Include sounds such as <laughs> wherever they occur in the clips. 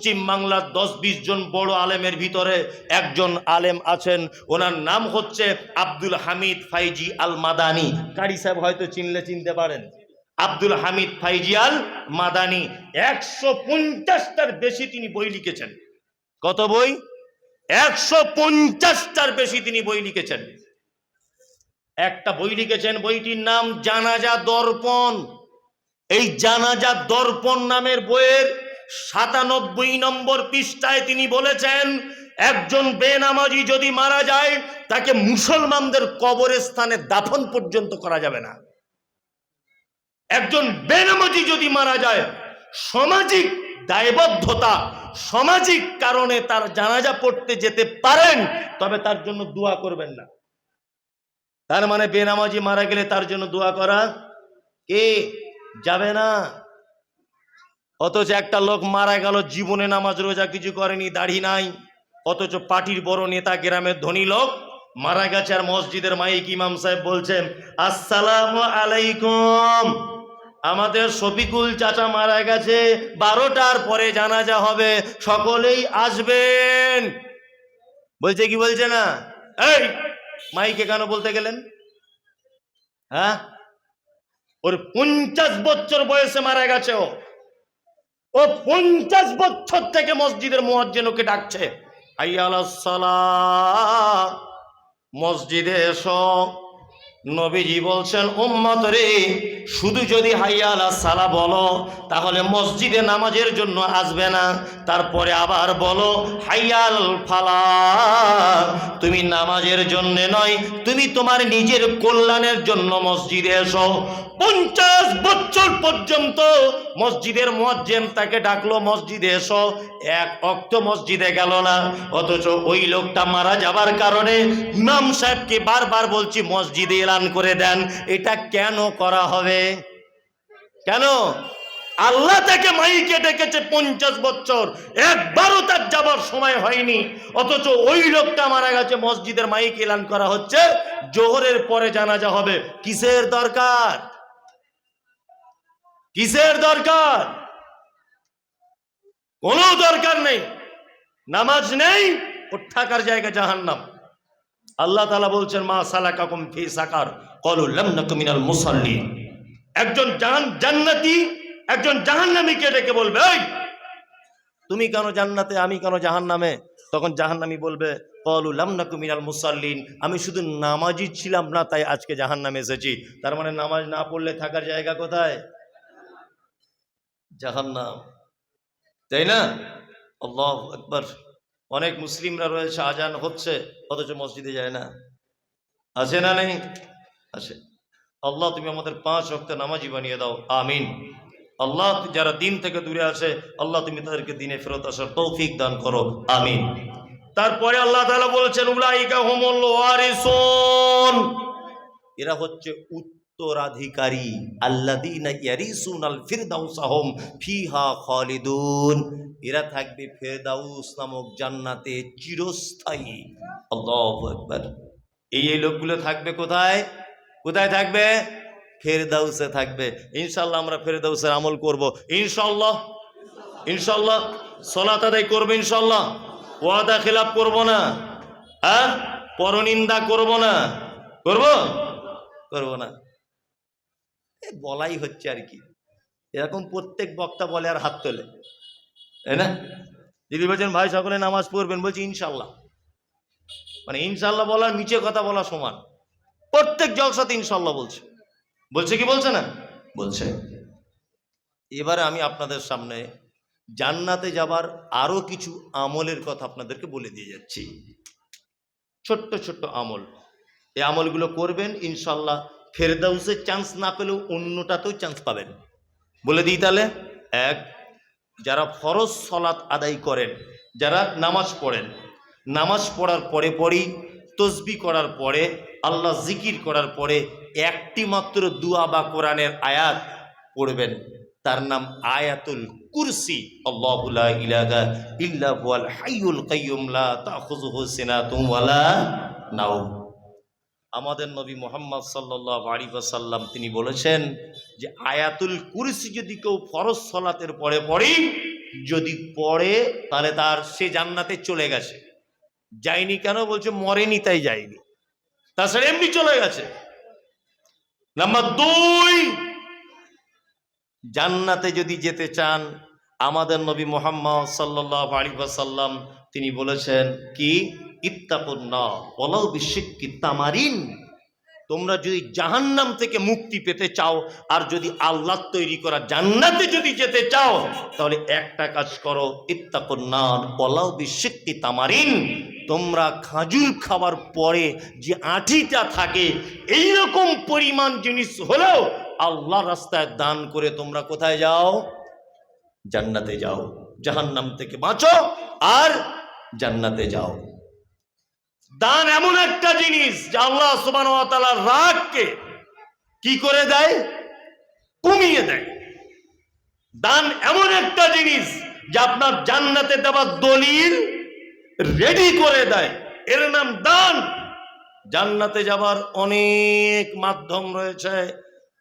পশ্চিম বাংলার দশ বিশ জন বড় আলেমের ভিতরে একজন আলেম আছেন। ওনার নাম হচ্ছে আব্দুল হামিদ ফাইজি আল মাদানি কারি সাহেব হয়তো চিনলে চিনতে পারেন। আব্দুল হামিদ ফাইজি আল মাদানি একশো পঞ্চাশটার বেশি তিনি বই লিখেছেন। কত বই? একশো পঞ্চাশটার বেশি তিনি বই লিখেছেন। একটা বই লিখেছেন বইটির নাম জানাজা দর্পণ। এই জানাজা দর্পণ নামের বইয়ের সাতানব্বই নম্বর পৃষ্ঠায় তিনি বলেছেন, একজন বেনামাজি যদি মারা যায়, তাকে মুসলমানদের কবরের স্থানে দাফন পর্যন্ত করা যাবে না। একজন বেনামাজি যদি মারা যায়, সামাজিক দায়বদ্ধতা, সামাজিক কারণে তার জানাজা পড়তে যেতে পারেন, তবে তার জন্য দোয়া করবেন না। তার মানে বেনামাজি মারা গেলে তার জন্য দোয়া করা কে? যাবে না। অথচ একটা লোক মারা গেল, জীবনে নামাজ রোজা কিছু করেনি, দাড়ি নাই। অথচ পার্টির বড় নেতা গ্রামের ধনী লোক মারা গেছে আর মসজিদের মাইক ইমাম সাহেব বলছেন, আসসালাম আলাইকুম। আমাদের শফিকুল চাচা মারা গেছে, বারোটার পরে জানাজা হবে, সকলেই আসবেন। বলছে কি বলছে না? এই, মাইকে কেন বলতে গেলেন? হ্যাঁ? ওর পঞ্চাশ বছর বয়সে মারা গেছে ও। ও পঞ্চাশ বছর থেকে মসজিদের মোয়াজ্জেনকে ডাকছে। আইয়াল মসজিদে এসো। নবীজি বলছেন, উম্মত রে, শুধু যদি হাইয়ালা সালা বলো, তাহলে মসজিদে নামাজের জন্য আসবে না। তারপরে আবার বলো, হাইয়াল ফালা, তুমি নামাজের জন্য নয়, তুমি তোমার নিজের কল্যাণের জন্য মসজিদে এসো। পঞ্চাশ বছর পর্যন্ত মসজিদের মজ্জেন তাকে ডাকলো, মসজিদে এসো। এক অক্ত মসজিদে গেল না। অথচ ওই লোকটা মারা যাবার কারণে ইমাম সাহেবকে বারবার বলছি, মসজিদে এলান করে দেন, এটা কেন করা হবে? কেন? আল্লাহ তাকে মাইকে ডেকেছে পঞ্চাশ বছর। একবারও তার যাবার সময় হয়নি। অথচ ওই লোকটা মারা গেছে, মসজিদের মাইক এলান করা হচ্ছে, জোহরের পরে জানাজা হবে। কিসের দরকার? কিসের দরকার? কোনো দরকার নেই। নামাজ নেই ও থাকার জায়গা জাহান্নাম। আল্লাহ তালা বলছেন, মা সালাকাকুম ফি সাকার। নাকুমিনাল মুসাল্লি একজন জাহান, জান্নাতি একজন জাহান্নামীকে ডেকে বলবে, এই, তুমি কেন জান্নাতে, আমি কেন জাহান্নামে? তখন জাহান্নামী বলবে কলুল্লাম নাকুমিনাল মুসাল্লিন, আমি শুধু নামাজি ছিলাম না, তাই আজকে জাহান্নামে এসেছি। তার মানে নামাজ না পড়লে থাকার জায়গা কোথায়? জাহান্নাম। তাই না? আল্লাহ একবার অনেক মুসলিমরা রয়েছে, আজান হচ্ছে, অথচ মসজিদে যায় না। আছে না নেই? আছে। আল্লাহ, তুমি আমাদের পাঁচ অক্ট নামাজি বানিয়ে দাও। আমিন। আল্লাহ, যারা দিন থেকে দূরে আসে আল্লাহ, তুমি তাদেরকে দিনে ফেরত আসার তৌফিক দান করো। আমিন। তারপরে আল্লাহ তাআলা বলছেন, উলাইকা হুমুল এরা হচ্ছে উত্তরাধিকারী ফিরদাউসাহুম ফিহা খালিদুন। এরা থাকবে ফেরদাউস নামক জান্নাতে চিরস্থায়ী। আল্লাহু আকবার। এই এই লোকগুলো থাকবে কোথায়? কোথায় থাকবে? ফেরদাউসে থাকবে। ইনশাল্লাহ আমরা ফেরদাউসের আমল করব। ইনশাল্লাহ ইনশাল্লাহ সলাত আদায় করব ইনশাল্লাহ ওয়াদা খেলাপ করব না। হ্যাঁ? পরনিন্দা করব না। করব? করব না। বলাই হচ্ছে আর কি। এরকম প্রত্যেক বক্তা বলে আর হাত তোলে। তাই না? যদি বলছেন, ভাই, সকলে নামাজ পড়বেন। বলছি ইনশাল্লাহ মানে ইনশাল্লাহ বলার নিচে কথা বলা সমান। প্রত্যেক জলসাতে ইনশাল্লাহ বলছে। বলছে কি বলছে না? বলছে, এবারে আমি আপনাদের সামনে জান্নাতে যাবার আরও কিছু আমলের কথা আপনাদেরকে বলে দিয়ে যাচ্ছি। ছোট্ট ছোট্ট আমল। এই আমলগুলো করবেন ইনশাল্লাহ ফেরদাউসের চান্স না পেলেও অন্যটাতেও চান্স পাবেন। বলে দিই তাহলে, এক, যারা ফরজ সলাৎ আদায় করেন, যারা নামাজ পড়েন, নামাজ পড়ার পরে পরেই তসবি করার পরে, আল্লাহ জিকির করার পরে একটি মাত্র দুয়া বা কোরআনের আয়াত পড়বেন। তার নাম আয়াতুল কুরসি। আল্লাহু লা ইলাহা ইল্লা হুয়াল হাইয়ুল কাইয়ুম, লা তাখুযুহু সিনাতুম ওয়ালা নাওম। আমাদের নবী মোহাম্মদ সাল্লাল্লাহু আলাইহি ওয়াসাল্লাম তিনি বলেছেন যে আয়াতুল কুরসি যদি কেউ ফরজ সলাতের পরে পড়ি, যদি পড়ে, তাহলে তার সে জান্নাতে চলে গেছে। যায়নি কেন? বলছে, মরেনি, তাই যায়নি। তাছাড়া এমনি চলে গেছে। নাম্বার দুই, জান্নাতে যদি যেতে চান, আমাদের নবী মোহাম্মদ সাল্লাহ আলী সাল্লাম তিনি বলেছেন কি? ইত্তাকুন্না বলাও বিশ্বকি তামারিন তোমরা যদি জাহান্নাম থেকে মুক্তি পেতে চাও, আর যদি আল্লাহ তৈরি করা জান্নাতে যদি যেতে চাও, তাহলে একটা কাজ করো, ইত্তাকুন্নার বলাও বিশ্বকি তামারিন তোমরা খাজুর খাবার পরে যে আঠিটা থাকে এই রকম পরিমাণ জিনিস হলেও আল্লাহ রাস্তায় দান করে তোমরা কোথায় যাও? জান্নাতে যাও। জাহান্নাম থেকে বাঁচো আর জান্নাতে যাও। দান এমন একটা জিনিস যে আল্লাহ সুবান রাগকে কি করে দেয়? কমিয়ে দেয়। দান এমন একটা জিনিস যে আপনার জান্নাতে দেওয়ার দলিল রেডি করে দেয়। এর নাম দান। জান্নাতে যাবার অনেক মাধ্যম রয়েছে।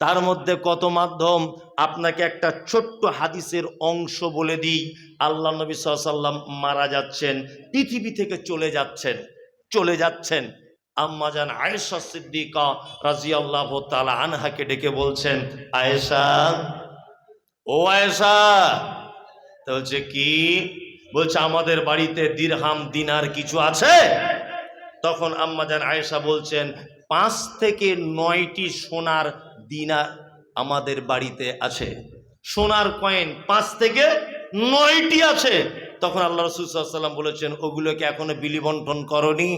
তার মধ্যে কত মাধ্যম? আপনাকে একটা ছোট্ট হাদিসের অংশ বলে দিই। আল্লাহ নবী সাল্লাম মারা যাচ্ছেন, পৃথিবী থেকে চলে যাচ্ছেন। চলে যাচ্ছেন। আম্মাজান আয়েশা সিদ্দিকা রাজি আল্লাহ তালা আনহাকে ডেকে বলছেন, আয়েশা, ও আয়েশা। তো কি? বলছে, আমাদের বাড়িতে দিরহাম দিনার কিছু আছে? তখন আম্মাজান আয়েশা বলছেন, পাঁচ থেকে নয়টি সোনার দিনার আমাদের বাড়িতে আছে। সোনার কয়েন পাঁচ থেকে নয়টি আছে। তখন আল্লাহ রসুলাম বলেছেন, ওগুলোকে এখনও বিলি বন্টন করনি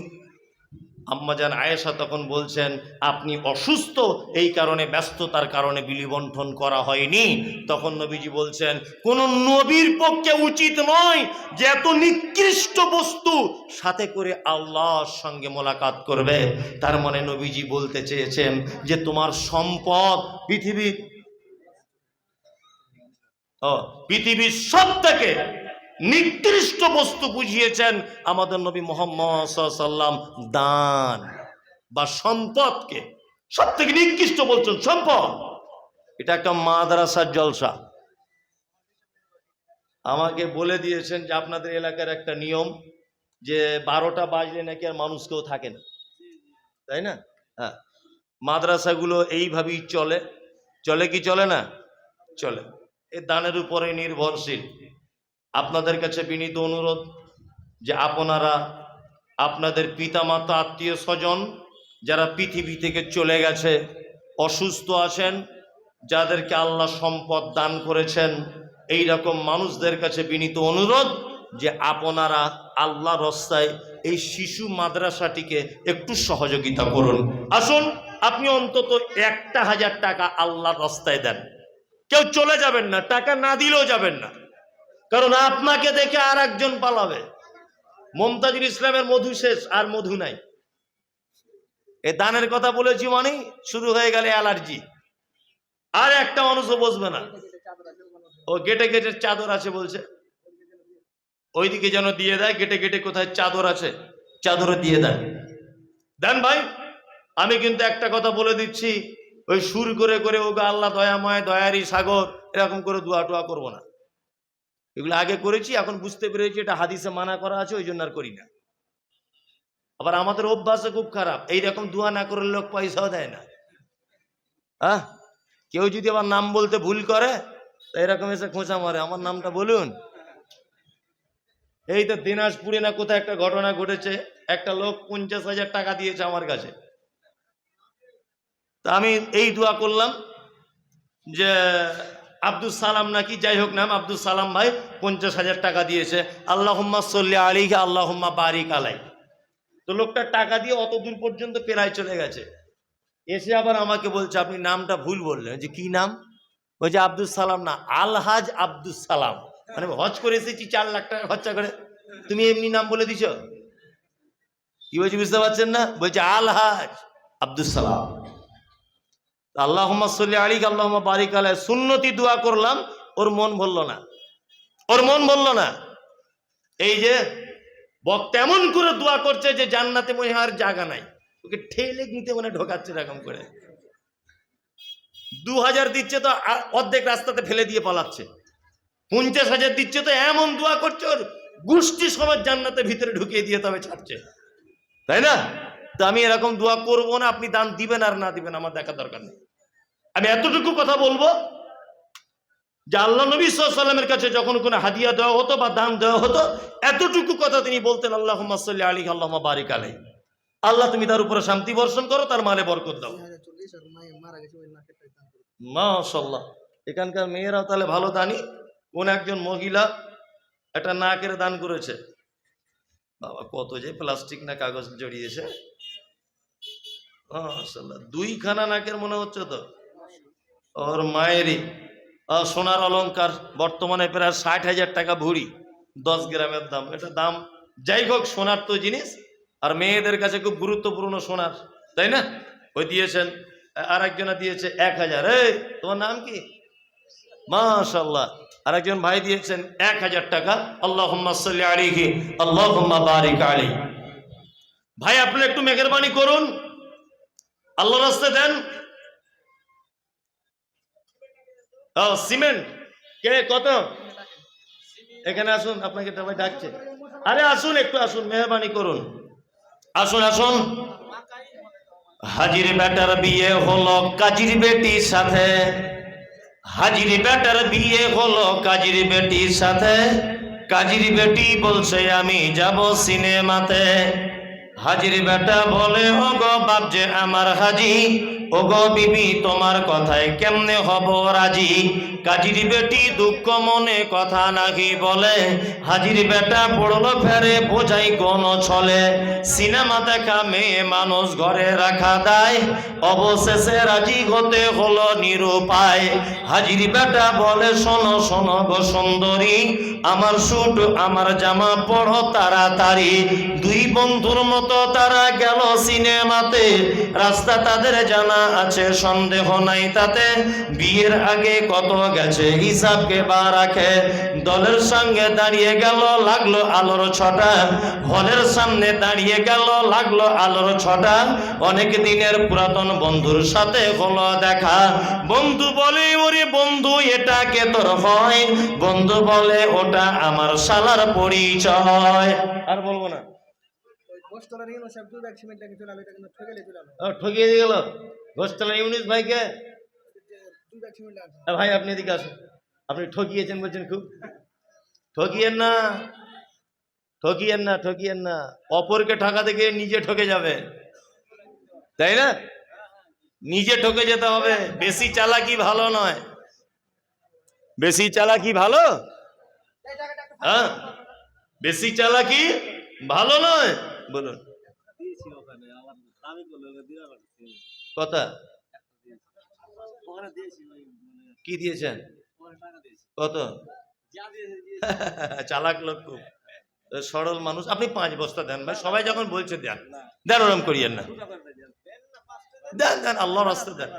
আম্মাজান আয়েশা তখন বলছেন, আপনি অসুস্থ, এই কারণে ব্যস্ততার কারণে বিলি বন্টন করা হয়নি। তখন নবীজি বলছেন, কোন নবীর পক্ষে উচিত নয় যে এত নিকৃষ্ট বস্তু সাথে করে আল্লাহর সঙ্গে মোলাকাত করবে। তার মানে নবীজি বলতে চেয়েছেন যে, তোমার সম্পদ পৃথিবীর পৃথিবীর সব থেকে নিকৃষ্ট বস্তু বুঝিয়েছেন আমাদের নবী মোহাম্মদ সাল্লাম দান বা সম্পদকে। সব থেকে নিকৃষ্ট বলছেন সম্পদ। এটা একটা মাদ্রাসার জলসা। আমাকে বলে দিয়েছেন যে আপনাদের এলাকার একটা নিয়ম যে বারোটা বাজলে নাকি আর মানুষ কেউ থাকে না। তাই না? হ্যাঁ। মাদ্রাসাগুলো এইভাবেই চলে। চলে কি চলে না? চলে। এ দানের উপরে নির্ভরশীল। আপনাদের কাছে বিনীত অনুরোধ যে আপনারা, আপনাদের পিতামাতা, আত্মীয় স্বজন যারা পৃথিবী থেকে চলে গেছে, অসুস্থ আছেন, যাদেরকে আল্লাহ সম্পদ দান করেছেন এই রকম মানুষদের কাছে বিনীত অনুরোধ যে আপনারা আল্লাহ রস্তায় এই শিশু মাদ্রাসাটিকে একটু সহযোগিতা করুন। আসুন, আপনি অন্তত একটা হাজার টাকা আল্লাহ রাস্তায় দেন। কেউ চলে যাবেন না, টাকা না দিলেও যাবেন না। কারণ আপনাকে দেখে আর একজন পালাবে। মমতাজুল ইসলামের মধু শেষ, আর মধু নাই। এ দানের কথা বলেছি মানে শুরু হয়ে গেলে অ্যালার্জি। আর একটা মানুষও বসবে না। ও গেটে গেটে চাদর আছে বলছে। ওইদিকে যেন দিয়ে দেয়, গেটে গেটে কোথায় চাদর আছে চাদরে দিয়ে দেয়। দেন ভাই, আমি কিন্তু একটা কথা বলে দিচ্ছি, ওই সুর করে করে ওকে আল্লাহ দয়াময় দয়ারি সাগর, এরকম করে দোয়া টোয়া করব না। এগুলো আগে করেছি, এখন বুঝতে পেরেছি এটা হাদিসে মানা করা আছে, ওই জন্য আর করি না। আবার আমাদের অভ্যাসও খুব খারাপ এইরকম দোয়া না করে লোক পয়সাও দেয় না। হ্যাঁ কেউ যদি আবার নাম বলতে ভুল করে এরকম এসে খোঁচা মারে, আমার নামটা বলুন। এই তো দিনাজপুরে না কোথায় একটা ঘটনা ঘটেছে, একটা লোক পঞ্চাশ হাজার টাকা দিয়েছে আমার কাছে। তা আমি এই দোয়া করলাম যে আব্দুল সালাম নাকি? যাই হোক নাম আব্দুল সালাম ভাই পঞ্চাশ হাজার টাকা দিয়েছে। আল্লাহম্মা সল্লি আলিকে আল্লাহম্মা বারিক আলাই। তো লোকটা টাকা দিয়ে অত দূর পর্যন্ত পেরায় চলে গেছে। এসে আবার আমাকে বলছে, আপনি নামটা ভুল বললেন। যে কি নাম? যে আব্দুল সালাম না, আলহাজ আব্দুল সালাম। মানে হজ করে এসেছি চার লাখ টাকা খরচা করে। তুমি এমনি নাম বলে দিছ? কি বলছি, বুঝতে পারছেন না? বলছে, আলহাজ আব্দুল সালাম। আল্লাহ সাল্লি আলিক আল্লাহ বারিক আলাই সুন্নতি দোয়া করলাম, ওর মন ভরল না। ওর মন ভরল না। এই যে, বক্তা এমন করে দোয়া করছে যে জান্নাতে আর জায়গা নাই। ওকে ঠেলে নিতে মানে ঢোকাচ্ছে এরকম করে। দু হাজার দিচ্ছে তো অর্ধেক রাস্তাতে ফেলে দিয়ে পালাচ্ছে। পঞ্চাশ হাজার দিচ্ছে তো এমন দোয়া করছে ওর গোষ্ঠী সমাজ জান্নাতের ভিতরে ঢুকিয়ে দিয়ে তবে ছাড়ছে। তাই না? তো আমি এরকম দোয়া করব না, আপনি দান দিবেন আর না দিবেন, আমার দেখা দরকার নেই। আমি এতটুকু কথা বলব যে আল্লাহ নবী সাল্লামের কাছে যখন কোনো হাদিয়া দেওয়া হতো বা দান দেওয়া হতো, এতটুকু কথা তিনি বলতেন আল্লাহ সাল্লি আলী আল্লাহ বারিক আলাই আল্লাহ, তুমি তার উপরে শান্তি বর্ষণ করো, তার মালে বরকত দাও। মাশাল্লাহ এখানকার মেয়েরাও তাহলে ভালো দানি। কোন একজন মহিলা একটা নাকের দান করেছে। বাবা, কত যে প্লাস্টিক না কাগজ জড়িয়েছে দুইখানা নাকের মনে হচ্ছে তো। ওর মায়েরই সোনার অলঙ্কার বর্তমানে প্রায় ষাট হাজার টাকা ভরি দশ গ্রামের দাম। এটা দাম যাই হোক সোনার তো জিনিস, আর মেয়েদের কাছে খুব গুরুত্বপূর্ণ সোনার, তাই না? ওই দিয়েছেন আর একজনা দিয়েছে এক হাজার। এই, তোমার নাম কি? মাশাল্লাহ আর একজন ভাই দিয়েছেন এক হাজার টাকা। আল্লাহ আলিহি আল্লাহ বারিক আলী ভাই, আপনি একটু মেহরবানি করুন। আল্লাহ রাস্তে দেন ও, সিমেন্ট। কে, কত? এখানে আসুন, আপনাকে সবাই ডাকছে। আরে আসুন, একটু আসুন, মেহরবানি করুন। আসুন আসুন। হাজির বেটার বিয়ে হলো কাজির বেটির সাথে। হাজির বেটার বিয়ে হলো কাজির বেটির সাথে। কাজির বেটি বলছে, আমি যাব সিনেমাতে। হাজির বেটা বলে ও গো বাপ যে আমার হাজি। ও গো বিবি, তোমার কথায় কেমনে হব রাজি? কাজির বেটি দুঃখ মনে কথা নাকি বলে। হাজির বেটা পড়ল ফেরে, বোঝাই কোন ছলে। সিনেমা দেখা মেয়ে মানুষ ঘরে রাখা দেয়। অবশেষে রাজি হতে হলো নিরুপায়। হাজির বেটা বলে, শোনো শোনো গো সুন্দরী, আমার সুট, আমার জামা পড়ো তাড়াতাড়ি। দুই বন্ধুর মতো তারা গেল সিনেমাতে। রাস্তা তাদের জানা আছে সন্দেহ নাই তাতে। বিয়ের আগে কত গেছে হিসাবকে বা রাখে। দলের সঙ্গে দাঁড়িয়ে গেল লাগল আলোর ছটা। হলের সামনে দাঁড়িয়ে গেল লাগল আলোর ছটা। অনেক দিনের পুরাতন বন্ধুর সাথে হলো দেখা। বন্ধু বলে ওরে বন্ধু এটা কে তোর হয়? বন্ধু বলে ওটা আমার শালার পরিচয়। আর বলব না। ঠকিয়ে দিয়ে গেল? ঘোষতলা ইউনিস ভাইকে? ভাই, আপনি এদিকে আসুন। আপনি ঠকিয়েছেন বলছেন খুব। ঠকিয়েন না। ঠকিয়েন না ঠকিয়েন না। অপরকে ঠকাতে গিয়ে নিজে ঠকে যাবে। তাই না? নিজে ঠকে যেতে হবে। বেশি চালাকি ভালো নয়। বেশি চালাকি ভালো? হ্যাঁ? বেশি চালাকি ভালো নয়? বলুন। কথা মানে কি দিয়েছেন? কত। <laughs> চালাক লোক খুব। সরল মানুষ। আপনি পাঁচ বস্তা দেন ভাই। সবাই যখন বলছে দেন। দেন ওরম করিয়েন না। দেন। দেন দেন। রাস্তা দেন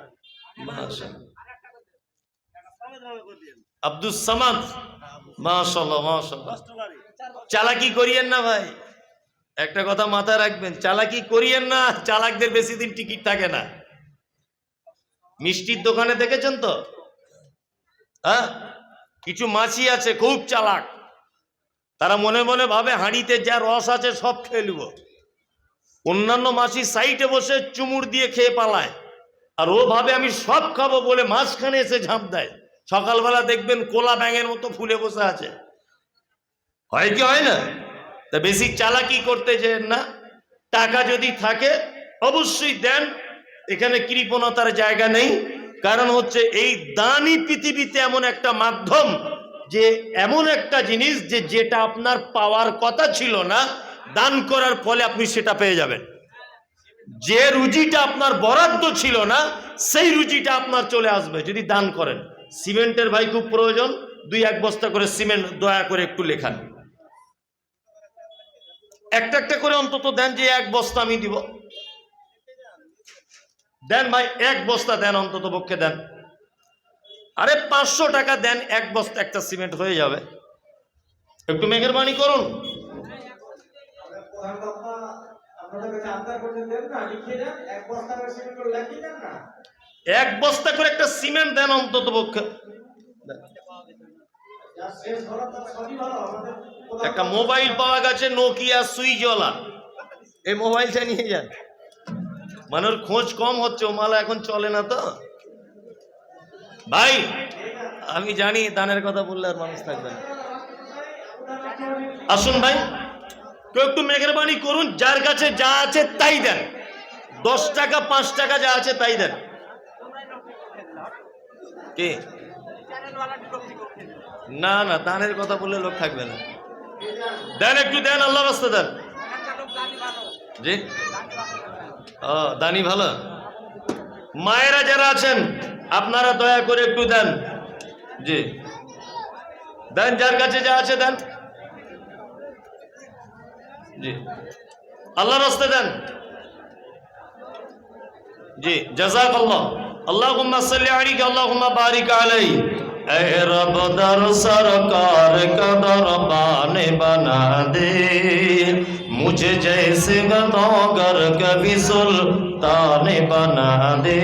আব্দুস সামাদ। মাশাল্লাহ মাশাল্লাহ চালাকি করিয়েন না ভাই। একটা কথা মাথায় রাখবেন। চালাকি করিয়েন না। চালাকদের বেশি দিন টিকিট থাকে না। মিষ্টির দোকানে দেখেছেন তো? হ্যাঁ? কিছু মাছি আছে, খুব চালাক। তারা মনে মনে ভাবে, হাঁড়িতে যা রস আছে সব খেয়ে নেব। অন্যান্য মাছি সাইডে বসে চুমুর দিয়ে খেয়ে পালায়। আর ও ভাবে, আমি সব খাব বলে মাঝখানে এসে ঝাঁপ দেয়। সকালবেলা দেখবেন কোলা ব্যাঙের মতো ফুলে বসে আছে। হয় কি হয় না? তা বেশি চালাকি করতে যে না। টাকা যদি থাকে, অবশ্যই দেন। এখানে কৃপণতার জায়গা নেই। কারণ হচ্ছে এই দানই পৃথিবীতে এমন একটা মাধ্যম যে এমন একটা জিনিস যে যেটা আপনার পাওয়ার কথা ছিল না, দান করার ফলে আপনি সেটা পেয়ে যাবেন। যে রুজিটা আপনার বরাদ্দ ছিল না, সেই রুজিটা আপনার চলে আসবে যদি দান করেন। সিমেন্টের ভাই খুব প্রয়োজন, দুই এক বস্তা করে সিমেন্ট দয়া করে একটু লেখান। একটা একটা করে অন্তত দেন যে এক বস্তা আমি দিব। দেন ভাই, এক বস্তা দেন, অন্তত পক্ষে দেন। আরে পাঁচশো টাকা দেন, এক বস্তা একটা সিমেন্ট হয়ে যাবে। একটু মেহরবানি করুন। এক বস্তা করে একটা সিমেন্ট দেন, অন্তত পক্ষে। একটা মোবাইল পাওয়া গেছে, নোকিয়া সুইচওয়ালা এই মোবাইলটা নিয়ে যান। মানে ওর খোঁজ কম হচ্ছে, ও মালা এখন চলে না তো? ভাই, আমি জানি দানের কথা বললে আর মানুষ থাকবে না। আসুন ভাই কেউ একটু মেহরবানি করুন, যার কাছে যা আছে তাই দেন। দশ টাকা, পাঁচ টাকা যা আছে তাই দেন। কে? না না, দানের কথা বললে লোক থাকবে না। দেন একটু, দেন আল্লাহ রাস্তা দেন। জি? ও দানি ভালো? মায়েরা যারা আছেন, আপনারা দয়া করে একটু দেন। জি। দেন, যার কাছে যা আছে দেন। জি। আল্লাহ রাস্তে দেন। জি জজাক আল্লাহ اللهم صل عليك اللهم بارك عليه اے رب در سرکار کا دربان मुझे जैसे गदौगर कभी सुल्तान बना दे।